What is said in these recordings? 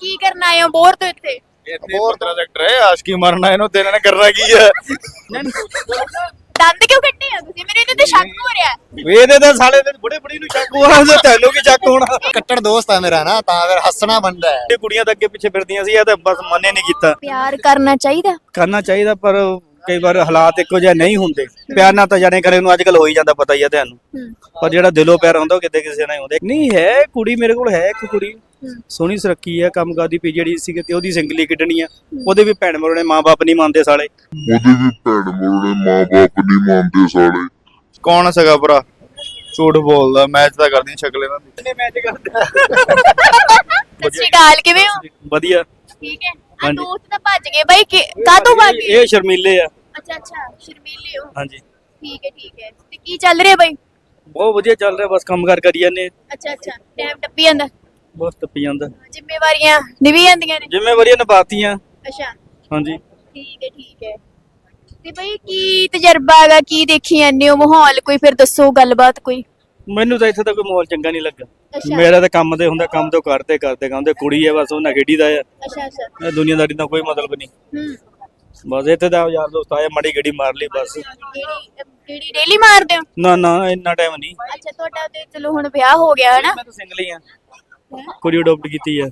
ਕੀ ਕਰਨ ਆਏ ਹੋ? ਬੋਰ ਤੋਂ ਇੱਥੇ। ਇੱਥੇ 15 ਸੈਕਟਰ ਹੈ ਆਸ਼ਕੀ ਮਰਨਾ ਇਹਨੂੰ ਤੇ ਇਹਨਾਂ ਨੇ ਕਰਨਾ ਕੀ ਹੈ? ਦੰਦ ਕਿਉਂ ਕੱਢੇ ਆ ਤੁਸੀਂ? ਮੇਰੇ ਇਹਦੇ ਤੇ ਸ਼ੱਕ ਹੋ ਰਿਹਾ। ਹੈ। ਇਹਦੇ ਤਾਂ ਸਾਲੇ ਦੇ ਬੁੜੇ ਬੁੜੀ ਨੂੰ ਚੱਕ ਹੋਣਾ ਤੇ ਤੈਨੂੰ ਕੀ ਚੱਕ ਹੋਣਾ। ਕੱਟੜ ਦੋਸਤ ਹੈ ਮੇਰਾ ਨਾ ਤਾਂ ਫਿਰ ਹੱਸਣਾ ਬੰਦਾ ਹੈ। ਇਹ ਕੁੜੀਆਂ ਤਾਂ ਅੱਗੇ ਪਿੱਛੇ ਫਿਰਦੀਆਂ ਸੀ ਇਹ ਤਾਂ ਬਸ ਮੰਨੇ ਨਹੀਂ ਕੀਤਾ। ਪਿਆਰ ਕਰਨਾ ਚਾਹੀਦਾ। ਕਰਨਾ ਚਾਹੀਦਾ ਪਰ ਕਈ ਵਾਰ ਹਾਲਾਤ ਇੱਕੋ ਜਿਹੇ ਨਹੀਂ ਹੁੰਦੇ। ਪਿਆਰ ਨਾਲ ਤਾਂ ਜਾਣੇ ਕਰੇ ਨੂੰ ਅੱਜ ਕੱਲ ਹੋ ਹੀ ਜਾਂਦਾ ਪਤਾ ਹੀ ਹੈ ਤੁਹਾਨੂੰ। ਪਰ ਜਿਹੜਾ ਦਿਲੋਂ ਪਿਆਰ ਹੁੰਦਾ ਉਹ ਕਿਤੇ ਕਿਸੇ ਨਾਲ ਹੀ ਹੁੰਦਾ। ਨਹੀਂ ਹੈ ਕੁੜੀ ਮੇਰੇ ਕੋਲ ਹੈ ਇੱਕ ਕੁੜੀ। ਸੋਹਣੀ ਸੁਰੱਖੀ ਹੈ ਕੰਮ ਕਰਦੀ ਪਈ ਜਿਹੜੀ ਸੀ ਤੇ ਉਹਦੀ ਸਿੰਗਲੀ ਕੱਢਣੀ ਆ। ਉਹਦੇ ਵੀ ਭੈਣ ਮਰੋਣੇ ਮਾਪੇ ਨਹੀਂ ਮੰਨਦੇ ਸਾਲੇ। ਉਹਦੇ ਵੀ ਭੈਣ ਮੋੜੇ ਮਾਂ-ਬਾਪ ਨਹੀਂ ਮੰਨਦੇ ਸਾਲੇ। ਕੌਣ ਸਗਾ ਭਰਾ? ਝੂਠ ਬੋਲਦਾ ਮੈਚ ਤਾਂ ਕਰਦੀ ਸ਼ਕਲ ਇਹਨਾਂ ਦੀ। ਮੈਚ ਕਰਦਾ? ਸ਼੍ਰੀ ਅਕਾਲ ਕਿਵੇਂ ਹੋ? ਵਧੀਆ। ਠੀਕ ਹੈ। ਆ। ਦੋਸਤ ਤਾਂ ਭੱਜ ਗਏ ਬਾਈ ਕਾਹਤੋਂ ਭੱਜ ਗਏ? ਇਹ ਸ਼ਰਮੀਲੇ ਆ। ਅੱਛਾ ਅੱਛਾ ਸ਼ਰਮੀਲੇ ਹੋ। ਹਾਂਜੀ। ਠੀਕ ਹੈ ਠੀਕ ਹੈ। ਤੇ ਕੀ ਚੱਲ ਰਿਹਾ ਬਾਈ? ਬਹੁਤ ਵਧੀਆ ਚੱਲ ਰਿਹਾ ਬਸ ਕੰਮ ਕਾਰ ਕਰੀ ਜਾਂਦੇ ਅੱਛਾ ਅੱਛਾ। ਟਾਈਮ ਟੱਪੀ ਜਾਂਦਾ। ਬਸ ਟੱਪੀ ਜਾਂਦਾ। ਜ਼ਿੰਮੇਵਾਰੀਆਂ ਨਿਭੀ ਜਾਂਦੀਆਂ ਨੇ। ਜ਼ਿੰਮੇਵਾਰੀਆਂ ਨਿਭਾਤੀਆਂ। ਅੱਛਾ। ਹਾਂਜੀ। ਠੀਕ ਹੈ ਠੀਕ ਹੈ। ਤੇ ਬਈ ਕੀ ਤਜਰਬਾ ਹੈਗਾ ਕੀ ਦੇਖੀ ਜਾਂਦੇ ਹੋ ਮਾਹੌਲ? ਕੋਈ ਫਿਰ ਦੱਸੋ ਗੱਲਬਾਤ ਕੋਈ। ਮੈਨੂੰ ਤਾਂ ਇੱਥੇ ਤਾਂ ਕੋਈ ਮਾਹੌਲ ਚੰਗਾ ਨਹੀਂ ਲੱਗਾ। ਅੱਛਾ। ਮੇਰਾ ਤਾਂ ਕੰਮ ਦੇ ਹੁੰਦਾ ਕੰਮ ਤੋਂ ਕਰਦੇ ਕਰਦੇ ਕਹਿੰਦੇ ਕੁੜੀ ਹੈ ਬਸ ਉਹਨਾਂ ਖੇਡੀ ਦਾ ਆ ਅੱਛਾ ਅੱਛਾ। ਇਹ ਦੁਨੀਆਦਾਰੀ ਦਾ ਕੋਈ ਮਤਲਬ ਨਹੀਂ। ਹੂੰ। ਬਸ ਇੱਥੇ ਦਾ ਯਾਰ ਦੋਸਤ ਆਇਆ ਮੜੀ ਗੱਡੀ ਮਾਰ ਲਈ ਬਸ। ਕਿਹੜੀ ਕਿਹੜੀ ਡੇਲੀ ਮਾਰਦੇ ਹੋ? ਨਾ ਨਾ ਇੰਨਾ ਟਾਈਮ ਨਹੀਂ। ਅੱਛਾ ਤੁਹਾਡਾ ਤੇ ਚਲੋ ਹੁਣ ਵਿਆਹ ਹੋ ਗਿਆ ਹੈ ਨਾ ਮੈਂ ਤਾਂ ਸਿੰਗਲ ਹੀ ਆ ਕੁੜੀ ਅਡਾਪਟ ਕੀਤੀ ਆ।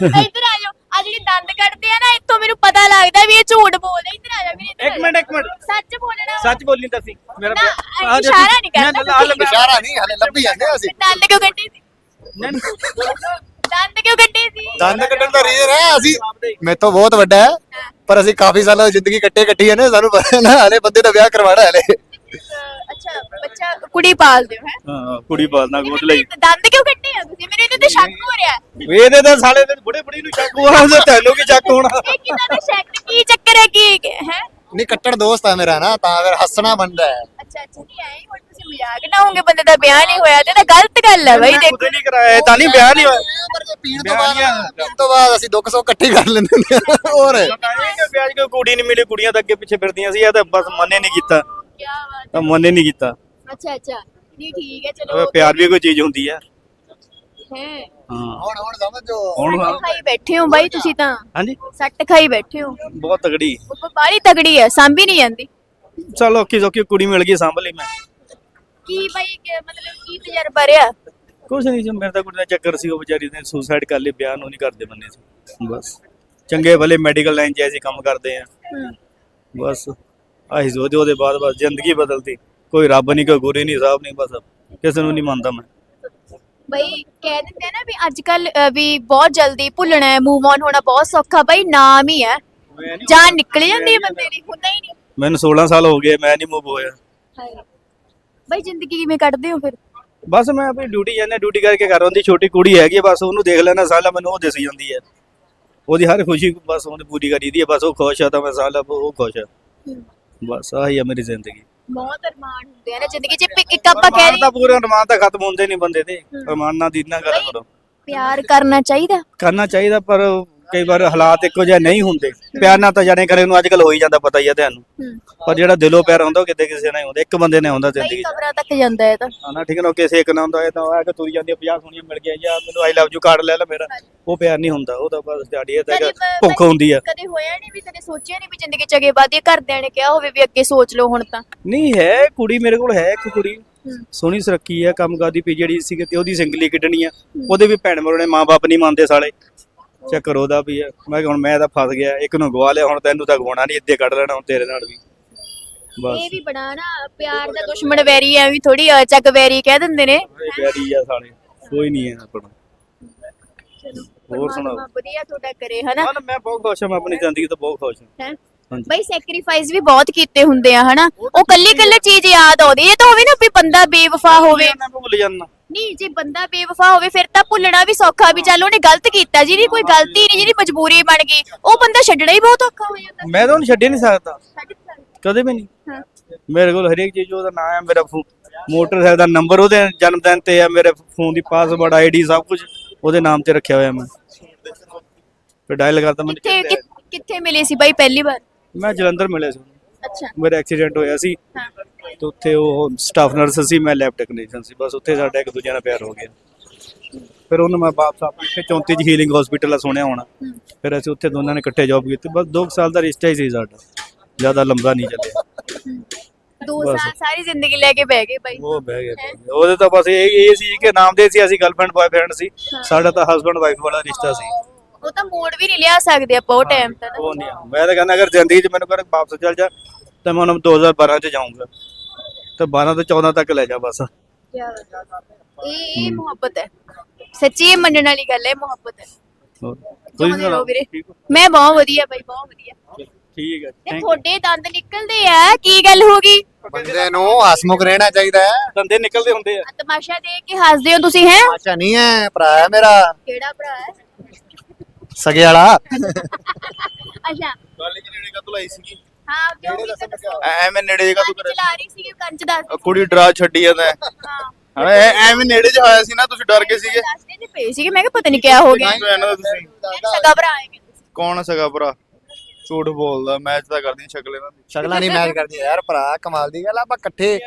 ਇੱਧਰ ਆ ਜਾਓ। ਆ ਜਿਹੜੀ ਦੰਦ ਕੱਢਦੇ ਆ ਨਾ ਇੱਥੋਂ ਮੈਨੂੰ ਪਤਾ ਲੱਗਦਾ ਵੀ ਇਹ ਝੂਠ ਬੋਲਦੇ। ਇੱਧਰ ਆ ਜਾ ਵੀਰੇ ਇੱਧਰ ਆ ਇੱਕ ਜਾ। ਮਿੰਟ ਇੱਕ ਮਿੰਟ। ਸੱਚ ਬੋਲਣਾ ਸੱਚ ਬੋਲੀ ਤਾਂ ਸੀ ਮੇਰਾ ਨਾ, ਪਿਆ- ਆ ਜਾ ਇਸ਼ਾਰਾ ਤੂੰ- ਨਹੀਂ ਕਰਨਾ ਲਾ- ਤੁਸੀਂ। ਇਸ਼ਾਰਾ ਨਹੀਂ ਹਲੇ ਲੱਭੀ ਜਾਂਦੇ ਅਸੀਂ। ਦੰਦ ਕਿਉਂ ਕੱਢੇ ਸੀ? ਨਹੀਂ, ਨਹੀਂ। ਦੰਦ ਕਿਉਂ ਕੱਢੇ ਸੀ? ਦੰਦ ਕੱਢਣ ਦਾ ਰੀਜ਼ਨ ਹੈ ਅਸੀਂ ਮੇਥੋਂ ਬਹੁਤ ਵੱਡਾ ਹੈ ਪਰ ਅਸੀਂ ਕਾਫੀ ਸਾਲਾਂ ਦੀ ਜ਼ਿੰਦਗੀ ਕੱਟੇ ਕੱਟੀ ਹੈ ਨਾ ਸਾਨੂੰ ਪਤਾ ਨਾ ਹਲੇ ਬੰਦੇ ਦਾ ਵਿਆਹ ਕਰਵਾਣਾ ਹਲੇ। ਅਹ ਅੱਛਾ ਬੱਚਾ ਕੁੜੀ ਪਾਲਦੇ ਹੋ ਹੈ? ਹਾਂ ਕੁੜੀ ਪਾਲਣਾ ਗੋਦ ਲਈ। ਦੰਦ ਕਿਉਂ ਕੱਢੇ ਆ ਤੁਸੀਂ? ਮੇਰੇ ਇਹਦੇ ਤੇ ਸ਼ੱਕ ਹੋ ਰਿਹਾ। ਹੈ। ਇਹਦੇ ਤਾਂ ਸਾਲੇ ਦੇ ਬੁੜੇ ਬੁੜੀ ਨੂੰ ਚੱਕ ਹੋਣਾ ਤੇ ਤੈਨੂੰ ਕੀ ਚੱਕ ਹੋਣਾ? ਇਹ ਕਿਦਾਂ ਦਾ ਸ਼ੱਕ? ਕੀ ਚੱਕਰ ਹੈ ਕੀ ਹੈ? ਨਹੀਂ ਕੱਟੜ ਦੋਸਤ ਹੈ ਮੇਰਾ ਨਾ ਤਾਂ ਫਿਰ ਹੱਸਣਾ ਬੰਦਾ ਹੈ। ਅੱਛਾ ਅੱਛਾ ਨਹੀਂ ਆਏ ਹੁਣ ਤੁਸੀਂ ਮਜ਼ਾਕ ਨਾ ਹੋਗੇ ਬੰਦੇ ਦਾ ਵਿਆਹ ਨਹੀਂ ਹੋਇਆ ਤੇ ਤਾਂ ਗਲਤ ਗੱਲ ਹੈ ਬਾਈ ਮੈਂ ਦੇਖੋ। ਖੁਦ ਨਹੀਂ ਕਰਾਇਆ ਇਹ ਤਾਂ ਨਹੀਂ ਵਿਆਹ ਨਹੀਂ ਹੋਇਆ। ਪਰ ਜੇ ਪੀਣ ਤੋਂ ਬਾਅਦ ਪੀਣ ਤੋਂ ਬਾਅਦ ਅਸੀਂ ਦੁੱਖ ਸੁੱਖ ਇਕੱਠੇ ਕਰ ਲੈਂਦੇ ਹੁੰਦੇ ਹਾਂ ਹੋਰ। ਵਿਆਜ ਕੋਈ ਕੁੜੀ ਨਹੀਂ ਮਿਲੀ ਕੁੜੀਆਂ ਤਾਂ ਅੱਗੇ ਪਿੱਛੇ ਫਿਰਦੀਆਂ ਸੀ ਇਹ ਤਾਂ ਬਸ ਮੰਨੇ ਨਹੀਂ ਕੀਤਾ। ਕੀ ਬਾਤ ਤਾਂ ਮੰਨੇ ਨਹੀਂ ਕੀਤਾ। ਅੱਛਾ ਅੱਛਾ। ਨਹੀਂ ਠੀਕ ਹੈ ਚਲੋ। ਪਿਆਰ ਵੀ ਕੋਈ ਚੀਜ਼ ਹੁੰਦੀ ਆ। ਹੈ। ਹਾਂ। ਹੁਣ ਹੁਣ ਸਮਝੋ। ਹੁਣ ਸੱਟ ਖਾਈ ਬੈਠੇ ਹੋ ਬਾਈ ਤੁਸੀਂ ਤਾਂ। ਹਾਂਜੀ। ਸੱਟ ਖਾਈ ਬੈਠੇ ਹੋ। ਬਹੁਤ ਤਗੜੀ ਉਹ ਬਾਲੀ ਤਗੜੀ ਹੈ ਸਾਂਭੀ ਨਹੀਂ ਜਾਂਦੀ। ਚਲ ਔਖੀ ਸੌਖੀ ਕੁੜੀ ਮਿਲ ਗਈ ਸੰਭ ਲਈ ਮੈਂ। ਕੀ ਬਾਈ ਕਿ- ਮਤਲਬ ਕੀ ਤਜਰਬਾ ਰਿਹਾ? ਕੁਛ ਨਹੀਂ ਸੀ ਮੇਰੇ ਤਾਂ ਕੁੜੀ ਦਾ ਚੱਕਰ ਸੀ ਉਹ ਵਿਚਾਰੀ ਨੇ ਸੁਸਾਈਡ ਕਰ ਲਈ ਵਿਆਹ ਨੂੰ ਨਹੀਂ ਕਰਦੇ ਬੰਦੇ ਸੀ। ਬਸ। ਚੰਗੇ ਭਲੇ ਮੈਡੀਕਲ ਲਾਈਨ 'ਚ ਐਸੀ ਕੰਮ ਕਰਦੇ ਆ। ਬਸ। ਆਹੀ ਸੋਚਦੇ ਉਹਦੇ ਬਾਅਦ ਬਸ ਜ਼ਿੰਦਗੀ ਬਦਲਦੀ ਕੋਈ ਰੱਬ ਨਹੀਂ ਕੋਈ ਗੁਰੂ ਨਹੀਂ ਸਾਹਿਬ ਨਹੀਂ ਬਸ ਕਿਸੇ ਨੂੰ ਨਹੀਂ ਮੰਨਦਾ ਮੈਂ। ਬਈ ਕਹਿ ਦਿੰਦੇ ਆ ਨਾ ਵੀ ਅੱਜ ਕੱਲ ਵੀ ਬਹੁਤ ਜਲਦੀ ਭੁੱਲਣਾ ਹੈ ਮੂਵ ਔਨ ਹੋਣਾ ਬਹੁਤ ਸੌਖਾ ਬਈ ਨਾਮ ਹੀ ਹੈ। ਜਾਨ ਨਿਕਲ ਜਾਂਦੀ ਹੈ ਬੰਦੇ ਦੀ ਹੁੰਦਾ ਹੀ ਨਹੀਂ ਮੈਨੂੰ 16 ਸਾਲ ਹੋ ਗਏ ਮੈਂ ਨਹੀਂ ਮੂਵ ਹੋਇਆ। ਬਈ ਜ਼ਿੰਦਗੀ ਕਿਵੇਂ ਕੱਢਦੇ ਹੋ ਫਿਰ? ਬਸ ਮੈਂ ਆਪਣੀ ਡਿਊਟੀ ਜਾਂਦਾ ਡਿਊਟੀ ਕਰਕੇ ਘਰ ਆਉਂਦੀ ਛੋਟੀ ਕੁੜੀ ਹੈਗੀ ਬਸ ਉਹਨੂੰ ਦੇਖ ਲੈਣਾ ਸਾਲਾ ਮੈਨੂੰ ਉਹ ਦਿਸ ਜਾਂਦੀ ਹੈ। ਉਹਦੀ ਹਰ ਖੁਸ਼ੀ ਬਸ ਉਹਨੇ ਪੂਰੀ ਕਰੀ ਦੀ ਹੈ ਬਸ ਉਹ ਖੁਸ਼ ਆ ਤਾਂ ਮੈਂ ਸਾਲਾ ਉਹ ਖੁਸ਼ ਆ। ਬਸ ਆਹੀ ਆ ਮੇਰੀ ਜ਼ਿੰਦਗੀ। ਬਹੁਤ ਅਰਮਾਨ ਹੁੰਦੇ ਆ ਨਾ ਜ਼ਿੰਦਗੀ 'ਚ ਇੱਕ- ਇੱਕ ਆਪਾਂ ਕਹਿ ਅਰਮਾਨ ਤਾਂ ਰਹੀ ਪੂਰੇ ਅਰਮਾਨ ਤਾਂ ਖਤਮ ਹੁੰਦੇ ਨਹੀਂ ਬੰਦੇ ਦੇ। ਅਰਮਾਨਾਂ ਦੀ ਨਾ ਗੱਲ ਕਰੋ। ਪਿਆਰ ਕਰਨਾ ਚਾਹੀਦਾ। ਕਰਨਾ ਚਾਹੀਦਾ ਪਰ ਕਈ ਵਾਰ ਹਾਲਾਤ ਇੱਕੋ ਜਿਹੇ ਨਹੀਂ ਹੁੰਦੇ। ਪਿਆਰ ਨਾਲ ਤਾਂ ਜਾਣੇ ਕਰੇ ਨੂੰ ਅੱਜ ਕੱਲ ਹੋ ਹੀ ਜਾਂਦਾ ਪਤਾ ਹੀ ਹੈ ਤੁਹਾਨੂੰ। ਪਰ ਜਿਹੜਾ ਦਿਲੋਂ ਪਿਆਰ ਹੁੰਦਾ ਉਹ ਕਿਤੇ ਕਿਸੇ ਨਾਲ ਹੀ ਹੁੰਦਾ ਇੱਕ ਬੰਦੇ ਨੇ ਹੁੰਦਾ ਜ਼ਿੰਦਗੀ 'ਚ। ਕਬਰਾਂ ਤੱਕ ਜਾਂਦਾ ਹੈ ਤਾਂ ਠੀਕ ਹੈ ਨਾ ਉਹ ਕਿਸੇ ਇੱਕ ਨਾ ਹੁੰਦਾ ਇਹ ਤਾਂ ਆ ਕੇ ਤੁਰੀ ਜਾਂਦੀ ਆ 50 ਸੋਹਣੀਆਂ ਮਿਲ ਗਿਆ ਜਾਂ ਮੈਨੂੰ ਆਈ ਲਵ ਯੂ ਕਾਰਡ ਲੈ ਲੈ ਮੇਰਾ। ਉਹ ਪਿਆਰ ਨਹੀਂ ਹੁੰਦਾ ਉਹ ਤਾਂ ਬਸ ਦਿਹਾੜੀ ਹੈ ਤਾਂ ਕਦੇ ਭੁੱਖ ਹੁੰਦੀ ਆ। ਕਦੇ ਹੋਇਆ ਨਹੀਂ ਵੀ ਕਦੇ ਸੋਚਿਆ ਨਹੀਂ ਵੀ ਜ਼ਿੰਦਗੀ 'ਚ ਅੱਗੇ ਵਧੇ ਘਰਦਿਆਂ ਨੇ ਕਿਹਾ ਹੋਵੇ ਵੀ ਅੱਗੇ ਸੋਚ ਲਓ ਹੁਣ ਤਾਂ। ਨਹੀਂ ਹੈ ਕੁੜੀ ਮੇਰੇ ਕੋਲ ਹੈ ਇੱਕ ਕੁੜੀ। ਸੋਹਣੀ ਸੁਰੱਖੀ ਹੈ ਕੰਮ ਕਰਦੀ ਪਈ ਜਿਹੜੀ ਸੀ ਤੇ ਉਹਦੀ ਸਿੰਗਲੀ ਕੱਢਣੀ ਆ। ਉਹਦੇ ਵੀ ਭੈਣ ਮਰੋਣੇ ਮਾਪੇ ਨਹੀਂ ਮੰਨਦੇ ਸਾਲੇ। ਚੱਕਰ ਉਹਦਾ ਵੀ ਆ। ਮੈਂ ਕਿਹਾ ਹੁਣ ਮੈਂ ਤਾਂ ਫਸ ਗਿਆ ਇੱਕ ਨੂੰ ਗਵਾ ਲਿਆ ਹੁਣ ਤੈਨੂੰ ਤਾਂ ਗਵਾਉਣਾ ਨਹੀਂ ਇੱਦੇ ਕੱਢ ਲੈਣਾ ਹੁਣ ਤੇਰੇ ਨਾਲ ਵੀ। ਬਸ। ਇਹ ਵੀ ਬੜਾ ਨਾ ਪਿਆਰ ਦਾ ਦੁਸ਼ਮਣ ਵੈਰੀ ਐ ਵੀ ਥੋੜੀ ਚੱਕ ਵੈਰੀ ਕਹਿ ਦਿੰਦੇ ਨੇ। ਇਹ ਪਿਆਰੀ ਆ ਸਾਲੇ ਕੋਈ ਨਹੀਂ ਹੈ ਆਪਣਾ। ਹੋਰ ਸੁਣਾਓ? ਪਰਮਾਤਮਾ ਵਧੀਆ ਤੁਹਾਡਾ ਕਰੇ ਹਨਾ? ਹਾਂ ਮੈਂ ਬਹੁਤ ਖੁਸ਼ ਹਾਂ ਮੈਂ ਆਪਣੀ ਜ਼ਿੰਦਗੀ ਤੋਂ ਬਹੁਤ ਖੁਸ਼ ਹਾਂ। ਹੈਂ? ਹਾਂਜੀ। ਬਈ ਸੈਕਰੀਫਾਈਸ ਵੀ ਬਹੁਤ ਕੀਤੇ ਹੁੰਦੇ ਆ ਹਨਾ? ਉਹ ਕੱਲੀ ਕੱਲੀ ਚੀਜ਼ ਯਾਦ ਆਉਂਦੀ ਇਹ ਤਾਂ ਹੋਵੇ ਨਾ ਵੀ ਬੰਦਾ ਬੇਵਫਾ ਹੋਵੇ। ਮੈਂ ਭੁੱਲ ਜਾਂਦਾ। ਨਹੀਂ ਜੇ ਬੰਦਾ ਬੇਵਫਾ ਹੋਵੇ ਫਿਰ ਤਾਂ ਭੁੱਲਣਾ ਵੀ ਸੌਖਾ ਵੀ। ਚੱਲ ਉਹਨੇ ਗਲਤ ਕੀਤਾ ਜਿਹਦੀ ਕੋਈ ਗਲਤੀ ਨਹੀਂ ਜਿਹਦੀ ਮਜਬੂਰੀ ਬਣ ਗਈ। ਉਹ ਬੰਦਾ ਛੱਡਣਾ ਹੀ ਬਹੁਤ ਔਖਾ ਹੋ ਜਾਂਦਾ। ਮੈਂ ਤਾਂ ਉਹਨੂੰ ਛੱਡ ਹੀ ਨਹੀਂ ਸਕਦਾ। ਕਦੇ ਵੀ ਨਹੀਂ। ਹਾਂ ਮੇਰੇ ਕੋਲ ਹਰੇਕ ਚੀਜ਼ ਉਹਦਾ ਨਾਮ ਹੈ ਮੇਰਾ ਮੋਟਰਸਾਈਕਲ ਦਾ ਨੰਬਰ ਉਹਦੇ ਜਨਮ ਦਿਨ ਤੇ ਆ ਮੇਰੇ ਫੋਨ ਦੀ ਪਾਸਵਰਡ ਆਈਡੀ ਸਭ ਕੁਝ ਉਹਦੇ ਨਾਮ ਤੇ ਰੱਖਿਆ ਹੋਇਆ ਮੈਂ। ਫਿਰ ਡਾਇਲ ਕਰਤਾ ਮੈਨੂੰ ਕਿੱਥੇ ਕਿੱਥੇ ਮਿਲੇ ਸੀ ਬਾਈ ਪਹਿਲੀ ਵਾਰ? ਮੈਂ ਜਲੰਧਰ ਮਿਲਿਆ ਸੀ। ਅੱਛਾ। ਮੇਰਾ ਐਕਸੀਡੈਂਟ ਹੋਇਆ ਸੀ। ਹਾਂ। ਤੇ ਉੱਥੇ ਉਹ ਸਟਾਫ ਨਰਸ ਸੀ ਮੈਂ ਲੈਬ ਟੈਕਨੀਸ਼ੀਅਨ ਸੀ ਬਸ ਉੱਥੇ ਸਾਡਾ ਇੱਕ ਦੂਜੇ ਨਾਲ ਪਿਆਰ ਹੋ ਗਿਆ। ਫਿਰ ਉਹਨੂੰ ਮੈਂ ਵਾਪਸ ਆਪਣੇ ਇੱਥੇ 34 ਚ ਹੀਲਿੰਗ ਹਸਪੀਟਲ ਆ ਸੁਣਿਆ ਹੋਣਾ। ਫਿਰ ਅਸੀਂ ਉੱਥੇ ਦੋਨਾਂ ਨੇ ਇਕੱਠੇ ਜੌਬ ਕੀਤੀ। ਬਸ 2 ਸਾਲ ਦਾ ਰਿਸ਼ਤਾ ਹੀ ਸੀ ਸਾਡਾ। ਜ਼ਿਆਦਾ ਲੰਬਾ ਨਹੀਂ ਚੱਲਿਆ। ਦੋ ਬਸ। ਸਾਲ ਸਾਰੀ ਜ਼ਿੰਦਗੀ ਲੈ ਕੇ ਬਹਿ ਗਏ ਬਾਈ। ਉਹ ਬਹਿ ਗਿਆ ਉਹਦੇ ਤਾਂ ਬਸ ਇਹ ਇਹ ਸੀ ਕਿ ਨਾਮ ਦੇ ਸੀ ਅਸੀਂ ਗਰਲਫ੍ਰੈਂਡ ਬॉयਫ੍ਰੈਂਡ ਸੀ। ਸਾਡਾ ਤਾਂ ਹਸਬੰਡ ਵਾਈਫ ਵਾਲਾ ਰਿਸ਼ਤਾ ਸੀ। ਉਹ ਤਾਂ ਮੋੜ ਵੀ ਨਹੀਂ ਲਿਆ ਸਕਦੇ ਆਪਾਂ ਉਹ ਟਾਈਮ ਤਾਂ ਉਹ ਨਹੀਂ ਮੈਂ ਤਾਂ ਕਹਿੰਦਾ ਅਗਰ ਜ਼ਿੰਦਗੀ 'ਚ ਮੈਨੂੰ ਕਰ ਵਾਪਸ ਚੱਲ ਜਾ ਤਾਂ ਮੈਂ ਹੁਣ 2012 'ਚ ਜਾਊਂਗਾ। ਤਾਂ 12 ਤੋਂ 14 ਤੱਕ ਲੈ ਜਾ ਬਸ। ਇਹ ਇਹ ਮੁਹੱਬਤ ਹੈ। ਸੱਚੀ ਇਹ ਮੰਨਣ ਵਾਲੀ ਗੱਲ ਹੈ ਮੁਹੱਬਤ ਹੈ। ਹੋਰ। ਜਿਉਂਦੇ ਰਹੋ ਵੀਰੇ। ਠੀਕ ਹੋ? ਮੈਂ ਬਹੁਤ ਵਧੀਆ ਬਾਈ ਬਹੁਤ ਵਧੀਆ। ਠੀਕ ਹੈ ਤੇ ਥੈਂਕ ਤੁਹਾਡੇ ਦੰਦ ਨਿਕਲਦੇ ਆ ਕੀ ਗੱਲ ਹੋ ਗਈ? ਬੰਦੇ ਨੂੰ ਹਸਮੁਖ ਰਹਿਣਾ ਚਾਹੀਦਾ ਹੈ। ਦੰਦੇ ਨਿਕਲਦੇ ਹੁੰਦੇ ਆ। ਆ ਤਮਾਸ਼ਾ ਦੇਖ ਕੇ ਹੱਸਦੇ ਹੋ ਤੁਸੀਂ ਹੈ? ਆਸ਼ਾ ਨਹੀਂ ਹੈ ਭਰਾ ਹੈ ਮੇਰਾ। ਕਿਹੜਾ ਭਰਾ ਹੈ? ਸਗੇ ਵਾਲਾ। ਅੱਛਾ। ਗੱਲ ਕਿ ਨੇੜੇ ਕਾ ਲਾਈ ਸੀਗੀ? ਹਾਂ ਕਿਉਂ ਵੀ ਤਾਂ ਦੱਸੋ। ਐਵੇਂ ਨੇੜੇ ਜਗਾ ਤੂੰ ਚਲਾ ਰਹੀ ਸੀ ਕੰਚ ਦੱਸ ਕੁੜੀ ਡਰਾ ਛੱਡੀ ਜਾਂਦਾ ਹੈ। ਹਾਂ ਐਵੇਂ ਨੇੜੇ ਚ ਆਇਆ ਸੀ ਨਾ ਤੁਸੀਂ ਡਰ ਗਏ ਸੀਗੇ। ਦੱਸਦੇ ਨੇ ਪਏ ਸੀਗੇ ਮੈਂ ਕਿਹਾ ਪਤਾ ਨਹੀਂ ਕਿਆ ਹੋ ਗਿਆ। ਨਹੀਂ ਇਹਨਾਂ ਦਾ ਤੁਸੀਂ? ਸਗਾ ਭਰਾ ਹੈ ਕਹਿੰਦੇ ਸੀ। ਕੌਣ ਸਗਾ ਭਰਾ? ਝੂਠ ਬੋਲਦਾ ਮੈਚ ਤਾਂ ਕਰਦੀ ਸ਼ਕਲ ਇਹਨਾਂ ਦੀ ਸ਼ਕਲਾਂ ਨਹੀਂ ਮੈਚ ਕਰਦੀ ਯਾਰ ਭਰਾ ਕਮਾਲ ਦੀ ਗੱਲ ਆ ਆਪਾਂ ਇਕੱਠੇ